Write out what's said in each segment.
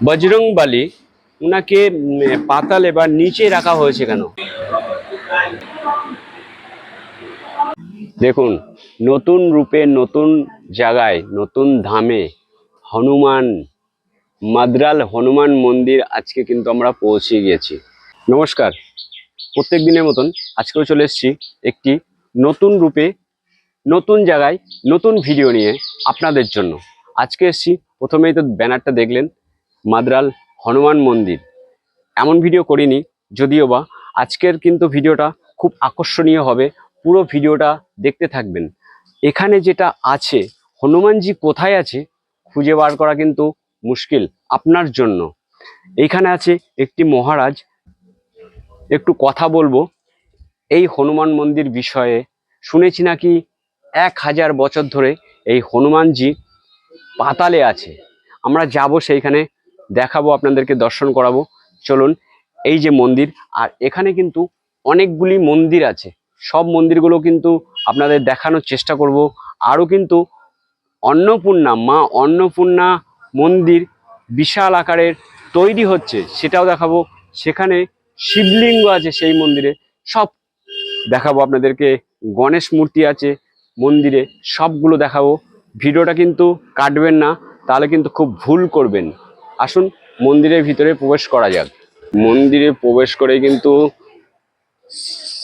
বজরং বালি উম, পাতালে বা নিচে রাখা হয়েছে কেন? দেখুন নতুন রূপে নতুন জায়গায় নতুন ধামে হনুমান মাদ্রাল হনুমান মন্দির আজকে কিন্তু আমরা পৌঁছে গিয়েছি। নমস্কার। প্রত্যেক দিনের মতন আজকেও চলে এসেছি একটি নতুন রূপে নতুন জায়গায় নতুন ভিডিও নিয়ে আপনাদের জন্য। আজকে এসেছি প্রথমেই তো ব্যানারটা দেখলেন মাদ্রাল হনুমান মন্দির। এমন ভিডিও করিনি, যদিও বা আজকের কিন্তু ভিডিওটা খুব আকর্ষণীয় হবে, পুরো ভিডিওটা দেখতে থাকবেন। এখানে যেটা আছে, হনুমানজি কোথায় আছে, খুঁজে বার করা কিন্তু মুশকিল আপনার জন্য। এইখানে আছে একটি মহারাজ। একটু কথা বলব, এই হনুমান মন্দির বিষয়ে। শুনেছি নাকি এক হাজার বছর ধরে এই হনুমানজি পাতালে আছে। আমরা যাব সেইখানে দেখাবো, আপনাদেরকে দর্শন করাবো। চলুন, এই যে মন্দির, আর এখানে কিন্তু অনেকগুলি মন্দির আছে। সব মন্দিরগুলো কিন্তু আপনাদের দেখানোর চেষ্টা করব। আরও কিন্তু অন্নপূর্ণা, মা অন্নপূর্ণা মন্দির বিশাল আকারের তৈরি হচ্ছে, সেটাও দেখাবো। সেখানে শিবলিঙ্গ আছে সেই মন্দিরে, সব দেখাবো আপনাদেরকে। গণেশ মূর্তি আছে মন্দিরে, সবগুলো দেখাবো। ভিডিওটা কিন্তু কাটবেন না, তাহলে কিন্তু খুব ভুল করবেন। আসুন মন্দিরের ভিতরে প্রবেশ করা যাক। মন্দিরে প্রবেশ করে কিন্তু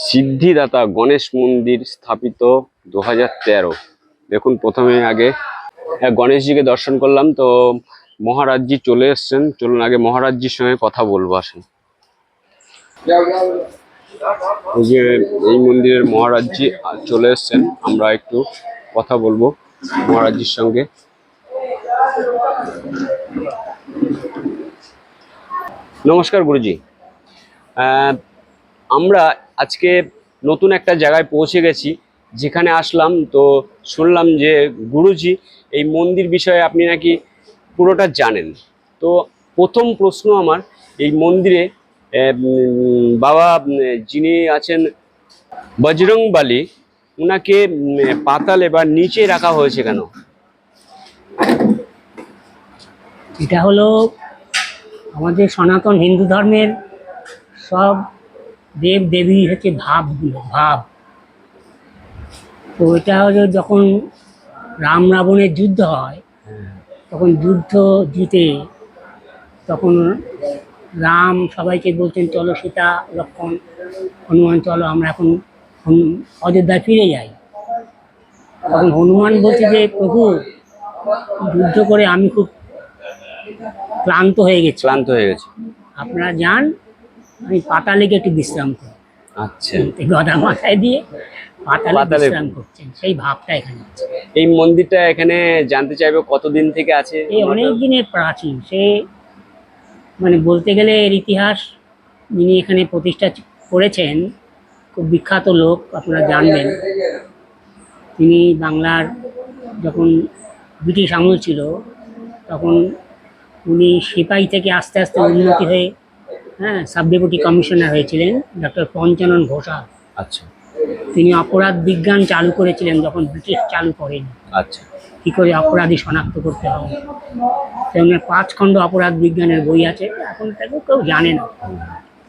সিদ্ধিদাতা গণেশ মন্দির স্থাপিত দু হাজার তেরো। দেখুন প্রথমে আগে হ্যাঁ, গণেশজিকে দর্শন করলাম তো মহারাজজি চলে এসছেন। চলুন আগে মহারাজজির সঙ্গে কথা বলব আসুন। যে এই মন্দিরের মহারাজজি চলে এসছেন আমরা একটু কথা বলব মহারাজজির সঙ্গে। নমস্কার গুরুজি। আমরা আজকে নতুন একটা জায়গায় পৌঁছে গেছি, যেখানে আসলাম তো শুনলাম যে গুরুজি এই মন্দির বিষয়ে আপনি নাকি পুরোটা জানেন। তো প্রথম প্রশ্ন আমার, এই মন্দিরে বাবা যিনি আছেন বজরং বালি ওনাকে পাতালে বা নিচে রাখা হয়েছে কেন? এটা হলো আমাদের সনাতন হিন্দু ধর্মের সব দেব দেবী হচ্ছে ভাবগুলো ভাব। তো এটা হলো যখন রাম রাবণের যুদ্ধ হয়, তখন যুদ্ধ জিতে তখন রাম সবাইকে বলতেন, চলো সীতা লক্ষণ হনুমান, চলো, আমরা এখন অযোধ্যায় ফিরে যাই। তখন হনুমান বলছে যে, প্রভু, যুদ্ধ করে আমি খুব ক্লান্ত হয়ে গেছি। ক্লান্ত হয়ে গেছে। আপনারা যান আমি পাতালে লেগে একটু বিশ্রাম করি। আচ্ছা। গদা মাথায় দিয়ে পাতালে পাতালে- বিশ্রাম করছেন সেই ভাবটা এখানে আছে। এই মন্দিরটা এখানে জানতে চাইবে কতদিন থেকে আছে? এই অনেক দিনের প্রাচীন সে মানে বলতে গেলে এর ইতিহাস যিনি এখানে প্রতিষ্ঠা করেছেন খুব বিখ্যাত লোক আপনারা জানবেন। তিনি বাংলার যখন ব্রিটিশ আমল ছিল তখন উনি সিপাহী থেকে আস্তে আস্তে উন্নতি হয়ে হ্যাঁ সাব ডেপুটি কমিশনার হয়েছিলেন ডক্টর পঞ্চানন ঘোষাল। আচ্ছা। তিনি অপরাধ বিজ্ঞান চালু করেছিলেন যখন ব্রিটিশ চালু করেন। আচ্ছা। কী করে অপরাধী শনাক্ত করতে হবে? তেমনি পাঁচ খণ্ড অপরাধ বিজ্ঞানের বই আছে এখন তাকে কেউ জানে না।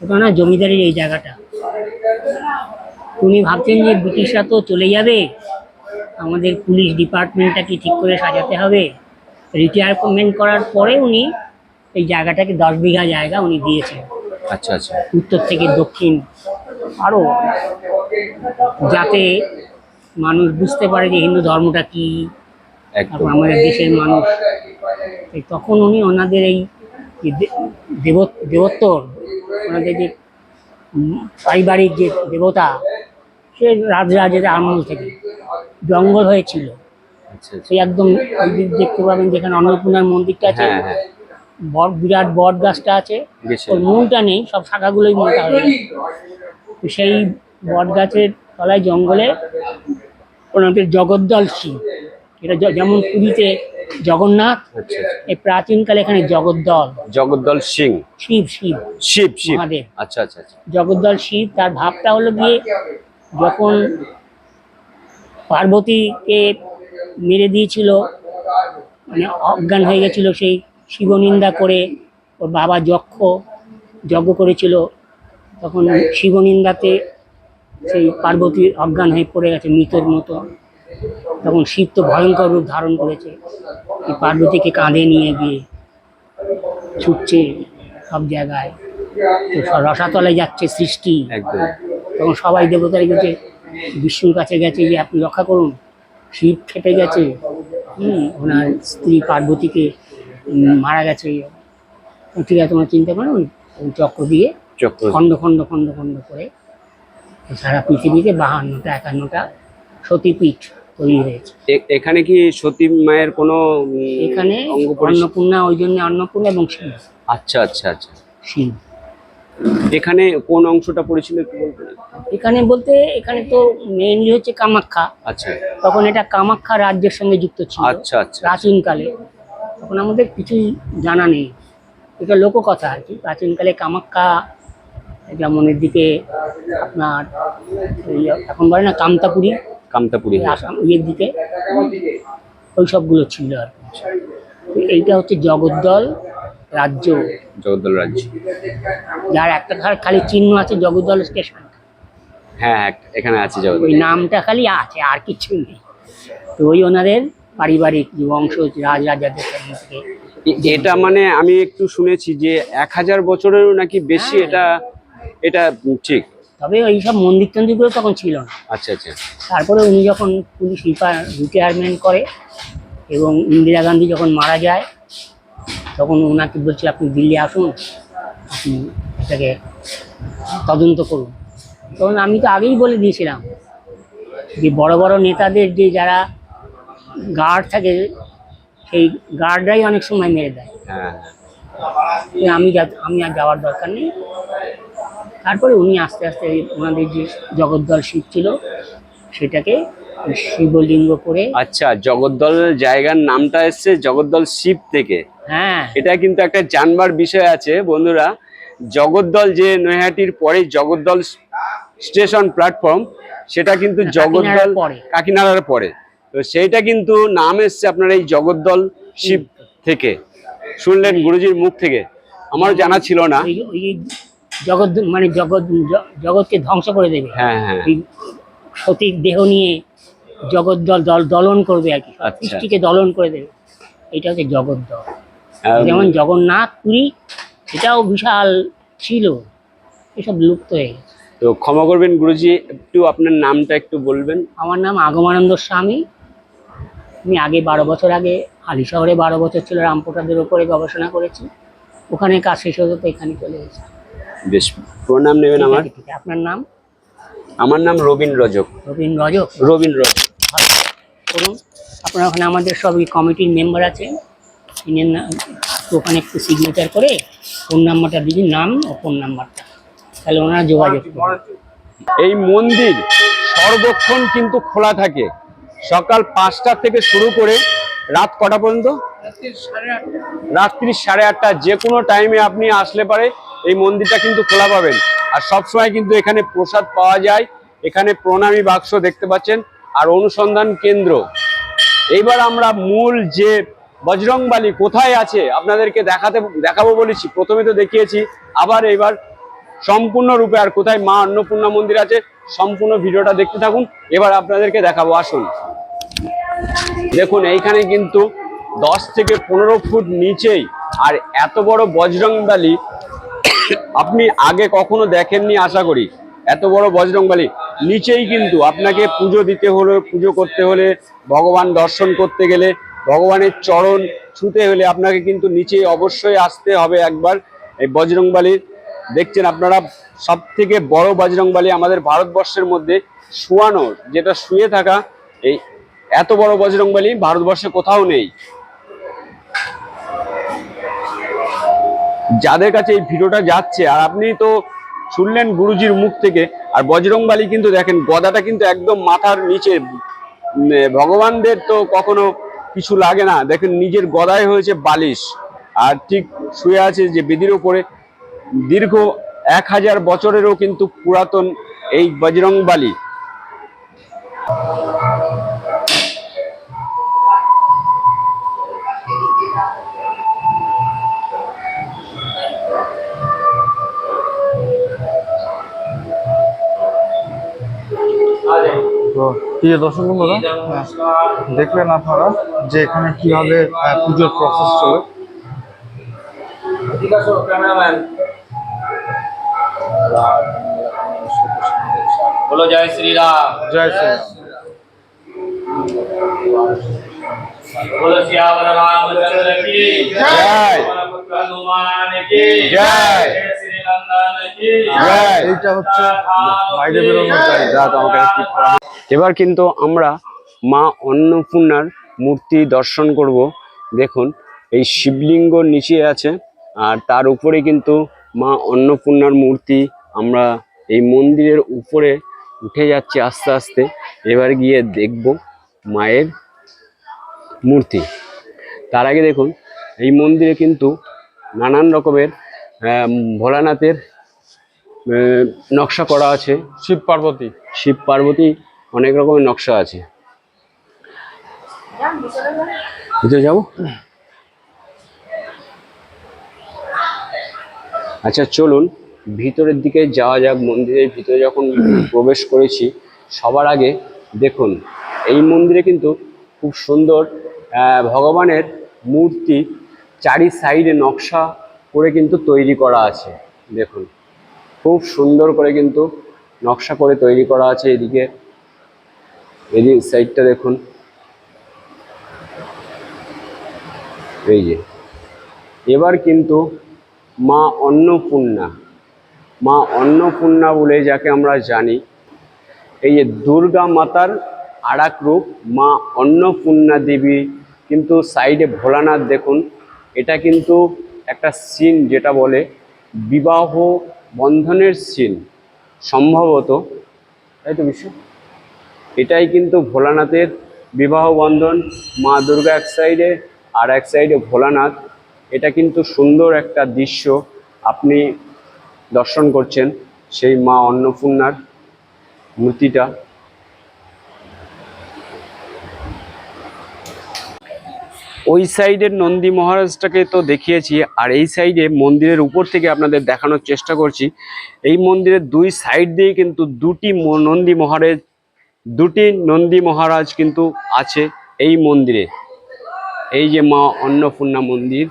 ওখানে জমিদারির এই জায়গাটা। উনি ভাবছেন যে ব্রিটিশরা তো চলে যাবে আমাদের পুলিশ ডিপার্টমেন্টটা কি ঠিক করে সাজাতে হবে। রিটায়ারমেন্ট করার পরে উনি এই জায়গাটাকে দশ বিঘা জায়গা উনি দিয়েছেন। আচ্ছা আচ্ছা। উত্তর থেকে দক্ষিণ। আরও যাতে মানুষ বুঝতে পারে যে হিন্দু ধর্মটা কী তারপর আমাদের দেশের মানুষ। এই তখন উনি ওনাদের এই দেবোত্তর ওনাদের যে পারিবারিক যে দেবতা সে রাজরাজের আমল থেকে জঙ্গল হয়েছিল। সেই একদম ওই দেখতে পাবেন যেখানে অন্নপূর্ণার মন্দিরটা আছে। হ্যাঁ হ্যাঁ। বট বিরাট বট গাছটা আছে। ওর মূলটা নেই সব শাখাগুলোই মোটা হয়ে সেই বট গাছের তলায় জঙ্গলে ওনাদের জগদ্দল শিব এটা যেমন পুরীতে জগন্নাথ আচ্ছা আচ্ছা। এই প্রাচীনকালে এখানে জগদ্দল। জগদ্দল সিং। শিব শিব। শিব শিব। আচ্ছা আচ্ছা আচ্ছা। জগদ্দল শিব তার ভাবটা হলো গিয়ে যখন পার্বতীকে মেরে দিয়েছিল মানে অজ্ঞান হয়ে গেছিল সেই শিবনিন্দা করে ওর বাবা যক্ষ যজ্ঞ করেছিল তখন শিবনিন্দাতে সেই পার্বতী অজ্ঞান হয়ে পড়ে গেছে মৃতের মতো। তখন শিব তো ভয়ঙ্কর রূপ ধারণ করেছে এই পার্বতীকে কাঁধে নিয়ে গিয়ে ছুটছে সব জায়গায়। তো স- রসাতলে যাচ্ছে সৃষ্টি। একদম। তখন সবাই দেবতারা গেছে বিষ্ণুর কাছে গেছে যে আপনি রক্ষা করুন। শিব খেপে গেছে। হুম ওনার স্ত্রী পার্বতীকে মারা গেছে। ঠিক আছে তোমরা চিন্তা ওই চক্র দিয়ে খণ্ড খণ্ড খণ্ড খণ্ড করে সারা পৃথিবীতে বাহান্নটা একান্নটা সতীপীঠ তৈরি হয়েছে। এখানে কি সতী মায়ের কোনো এখানে অন্নপূর্ণা ওই জন্য অন্নপূর্ণা এবং শিব। আচ্ছা আচ্ছা আচ্ছা। শিব। এখানে কোন অংশটা পড়েছিল একটু বলবেন এখানে বলতে এখানে তো মেইনলি হচ্ছে কামাখ্যা। আচ্ছা। তখন এটা কামাখ্যা রাজ্যের সঙ্গে যুক্ত ছিল। আচ্ছা আচ্ছা। প্রাচীনকালে। তখন আমাদের কিছুই জানা নেই। এটা লোককথা আর কি। প্রাচীনকালে কামাখ্যা যেমন এদিকে আপনার এখন বলে না কামতাপুরি কামতাপুরি আসাম ইয়ের দিকে ওই সবগুলো ছিল আর কি। এইটা হচ্ছে জগদ্দল রাজ্য। জগদ্দল রাজ্য। যার একটা খালি চিহ্ন আছে জগদ্দল স্টেশন। হ্যাঁ এখানে আছে জগদ্দল। ওই নামটা খালি আছে আর কিছু নেই। তো ওই ওনাদের পারিবারিক বংশ রাজ রাজাদের থেকে এটা মানে আমি একটু শুনেছি যে এক হাজার বছরেরও নাকি বেশি হ্যাঁ। এটা এটা ঠিক। তবে ওই সব মন্দির টন্দিরগুলো তখন ছিল না। আচ্ছা আচ্ছা। তারপরে উনি যখন পুলিশ রিটায়ারমেন্ট করে এবং ইন্দিরা গান্ধী যখন মারা যায় তখন ওনাকে বলছে আপনি দিল্লি আসুন আপনি এটাকে তদন্ত করুন। তখন আমি তো আগেই বলে দিয়েছিলাম যে বড় বড় নেতাদের যে যারা গার্ড থাকে সেই গার্ডরাই অনেক সময় মেরে দেয়। হ্যাঁ। আমি যা আমি আর যাওয়ার দরকার নেই। তারপরে উনি আস্তে আস্তে ওনাদের যে জগদ্দল শিব ছিল সেটাকে শিবলিঙ্গ করে আচ্ছা জগদ্দল জায়গার নামটা এসছে জগদ্দল শিব থেকে। হ্যাঁ। এটা কিন্তু একটা জানবার বিষয় আছে বন্ধুরা। জগদ্দল যে নৈহাটির পরে জগদ্দল স্টেশন প্ল্যাটফর্ম সেটা কিন্তু জগদ্দল কাকিনাড়ার পরে। তো সেইটা কিন্তু নাম এসছে আপনার এই জগদ্দল শিব থেকে। শুনলেন গুরুজির মুখ থেকে। আমারও জানা ছিল না। জগৎ মানে জগৎ জগৎকে ধ্বংস করে দেবে। হ্যাঁ হ্যাঁ। সতীর দেহ নিয়ে জগদ্দল দল দলন করবে আর কি। আচ্ছা। সৃষ্টিকে দলন করে দেবে। এটা হচ্ছে জগদ্দল। আম, যেমন জগন্নাথ পুরী এটাও বিশাল ছিল। এসব লুপ্ত হয়ে গেছে। তো ক্ষমা করবেন গুরুজি একটু আপনার নামটা একটু বলবেন। আমার নাম আগমানন্দ স্বামী। আমি আগে বারো বছর আগে হালি শহরে বারো বছর ছিল রামপ্রসাদের ওপরে গবেষণা করেছি। ওখানে কাজ শেষ হতো তো এখানে চলে এসেছি বেশ প্রণাম নেবেন আমার। আছে, আপনার নাম? আমার নাম রবীন রজক। রবীন রজক। রবীন রজক। করুন আপনার ওখানে আমাদের সবই কমিটির মেম্বার আছেন। ইনের নাম ওখানে একটু সিগনেচার করে ফোন নাম্বারটা দিন নাম ও ফোন নাম্বারটা তাহলে ওনারা যোগাযোগ এই মন্দির সর্বক্ষণ কিন্তু খোলা থাকে। সকাল পাঁচটা থেকে শুরু করে রাত কটা পর্যন্ত? রাত্রি সাড়ে আটটা। যে কোনো টাইমে আপনি আসলে পারে এই মন্দিরটা কিন্তু খোলা পাবেন। আর সবসময় কিন্তু এখানে প্রসাদ পাওয়া যায়। এখানে প্রণামী বাক্স দেখতে পাচ্ছেন। আর অনুসন্ধান কেন্দ্র। এইবার আমরা মূল যে বজরংবালি কোথায় আছে? আপনাদেরকে দেখাতে, দেখাবো বলেছি। প্রথমে তো দেখিয়েছি, আবার এবার সম্পূর্ণ রূপে আর কোথায় মা অন্নপূর্ণা মন্দির আছে, সম্পূর্ণ ভিডিওটা দেখতে থাকুন। এবার আপনাদেরকে দেখাবো, আসুন। দেখুন, এইখানে কিন্তু দশ থেকে পনেরো ফুট নিচেই, আর এত বড় বজরংবালি আপনি আগে কখনো দেখেননি, আশা করি। এত বড় বজরংবালি। নিচেই কিন্তু আপনাকে পুজো দিতে হলে, পুজো করতে হলে, ভগবান দর্শন করতে গেলে ভগবানের চরণ ছুতে হলে আপনাকে কিন্তু নিচে অবশ্যই আসতে হবে একবার এই বজরংবালির দেখছেন আপনারা সব থেকে বড় বজরংবালি আমাদের ভারতবর্ষের মধ্যে শুয়ানো, যেটা শুয়ে থাকা, এই এত বড় বজরংবালি ভারতবর্ষে কোথাও নেই। যাদের কাছে এই ভিডিওটা যাচ্ছে, আর আপনি তো শুনলেন গুরুজির মুখ থেকে, আর বজরংবালি কিন্তু দেখেন, গদাটা কিন্তু একদম মাথার নিচে ভগবানদের তো কখনো কিছু লাগে না। দেখেন, নিজের গদায় হয়েছে বালিশ। আর ঠিক শুয়ে আছে যে বেদির ওপরে। দীর্ঘ এক হাজার বছরেরও কিন্তু পুরাতন এই বজরংবালি প্রিয় দর্শক বন্ধুরা দেখলেন আপনারা যে এখানে কীভাবে পুজোর প্রসেস চলে। বলো জয় শ্রীরাম। জয় শ্রী বলো শ্যাম রামচন্দ্র কি? জয়। হনুমান কি? জয়। এইটা হচ্ছে বাইরে বেরোনোর জায়গা আমাকে এবার কিন্তু আমরা মা অন্নপূর্ণার মূর্তি দর্শন করব। দেখুন এই শিবলিঙ্গ নিচে আছে আর তার উপরে কিন্তু মা অন্নপূর্ণার মূর্তি আমরা এই মন্দিরের উপরে উঠে যাচ্ছি আস্তে আস্তে। এবার গিয়ে দেখব মায়ের মূর্তি। তার আগে দেখুন এই মন্দিরে কিন্তু নানান রকমের ভোলানাথের নকশা করা আছে। শিব পার্বতী। শিব পার্বতী অনেক রকমের নকশা আছে। ভিতরে যাব? আচ্ছা চলুন ভিতরের দিকে যাওয়া যাক। মন্দিরের ভিতরে যখন প্রবেশ করেছি সবার আগে দেখুন এই মন্দিরে কিন্তু খুব সুন্দর ভগবানের মূর্তি চারি সাইডে নকশা করে কিন্তু তৈরি করা আছে। দেখুন, খুব সুন্দর করে কিন্তু নকশা করে তৈরি করা আছে এদিকে। এদিক সাইডটা দেখুন। এই যে, এবার কিন্তু মা অন্নপূর্ণা মা অন্নপূর্ণা বলে যাকে আমরা জানি, এই যে দুর্গা মাতার আর রূপ মা অন্নপূর্ণা দেবী কিন্তু সাইডে ভোলানাথ দেখুন, এটা কিন্তু একটা সিন যেটা বলে বিবাহ বন্ধনের সিন, সম্ভবত। তাই তো বিশ্ব? এটাই কিন্তু ভোলানাথের বিবাহ বন্ধন, মা দুর্গা এক সাইডে আর এক সাইডে ভোলানাথ। এটা কিন্তু সুন্দর একটা দৃশ্য আপনি দর্শন করছেন সেই মা অন্নপূর্ণার মূর্তিটা। ওই সাইডের নন্দী মহারাজটাকে তো দেখিয়েছি, আর এই সাইডে মন্দিরের উপর থেকে আপনাদের দেখানোর চেষ্টা করছি। এই মন্দিরের দুই সাইড দিয়ে কিন্তু দুটি নন্দী মহারাজ, দুটি নন্দী মহারাজ কিন্তু আছে এই মন্দিরে। এই যে মা অন্নপূর্ণা মন্দির